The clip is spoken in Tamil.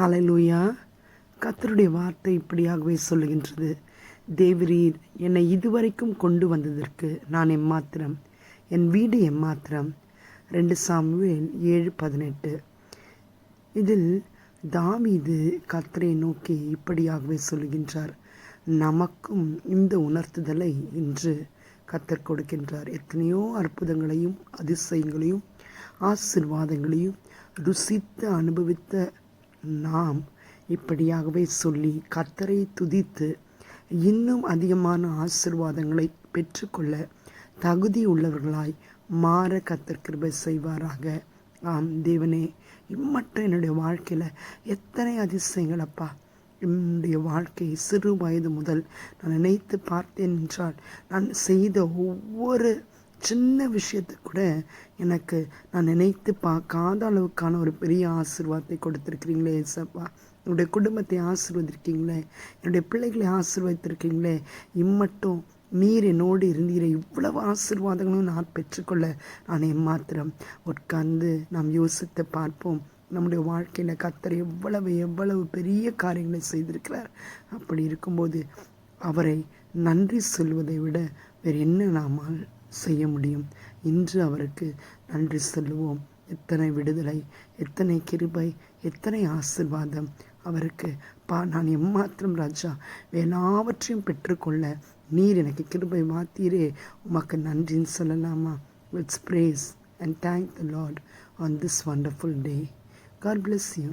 ஹalleluya கத்தருடைய வார்த்தை இப்படியாகவே சொல்லுகின்றது. தேவரீர் என்னை இதுவரைக்கும் கொண்டு வந்ததற்கு நான் எம்மாத்திரம் என் வீடு எம்மாத்திரம். ரெண்டு சாமுவேல் ஏழு பதினெட்டு. இதில் தாவீது கத்தரை நோக்கி இப்படியாகவே சொல்லுகின்றார். நமக்கும் இந்த உணர்த்துதலை இன்று கத்தர் கொடுக்கின்றார். எத்தனையோ அற்புதங்களையும் அதிசயங்களையும் ஆசிர்வாதங்களையும் ருசித்து அனுபவித்த நாம் இப்படியாகவே சொல்லி கத்தரை துதித்து இன்னும் அதிகமான ஆசிர்வாதங்களை பெற்றுக்கொள்ள தகுதி உள்ளவர்களாய் மாற கத்தர் கிருபை செய்வாராக. ஆம் தேவனே இம்மற்ற என்னுடைய வாழ்க்கையில் எத்தனை அதிசயங்கள் அப்பா. என்னுடைய வாழ்க்கையை சிறு வயது முதல் நான் நினைத்து பார்த்தேன் என்றால் நான் செய்த ஒவ்வொரு சின்ன விஷயத்தை கூட எனக்கு நான் நினைத்து பார்க்காத அளவுக்கான ஒரு பெரிய ஆசிர்வாதத்தை கொடுத்துருக்கிறீங்களே ஏசப்பா. என்னுடைய குடும்பத்தை ஆசீர்வதிருக்கீங்களே என்னுடைய பிள்ளைகளை ஆசிர்வதித்திருக்கீங்களே இம்மட்டும் நீர் என்னோடு இருந்தீர. இவ்வளவு ஆசீர்வாதங்களும் நான் பெற்றுக்கொள்ள நான் எம்மாத்திரம் உட்கார்ந்து நாம் யோசித்து பார்ப்போம். நம்முடைய வாழ்க்கையில் கத்தர் எவ்வளவு எவ்வளவு பெரிய காரியங்களை செய்திருக்கிறார். அப்படி இருக்கும்போது அவரை நன்றி சொல்வதை விட வேறு என்ன நாமால் செய்ய முடியும். இன்று அவருக்கு நன்றி சொல்லுவோம். எத்தனை விடுதலை எத்தனை கிருபை எத்தனை ஆசிர்வாதம். அவருக்கு பா நான் எம்மாத்திரம் ராஜா எல்லாவற்றையும் பெற்றுக்கொள்ள நீர் எனக்கு கிருபை மாத்தீரே. உமக்கு நன்றின்னு சொல்லலாமா? With praise and thank the Lord on this wonderful day God bless you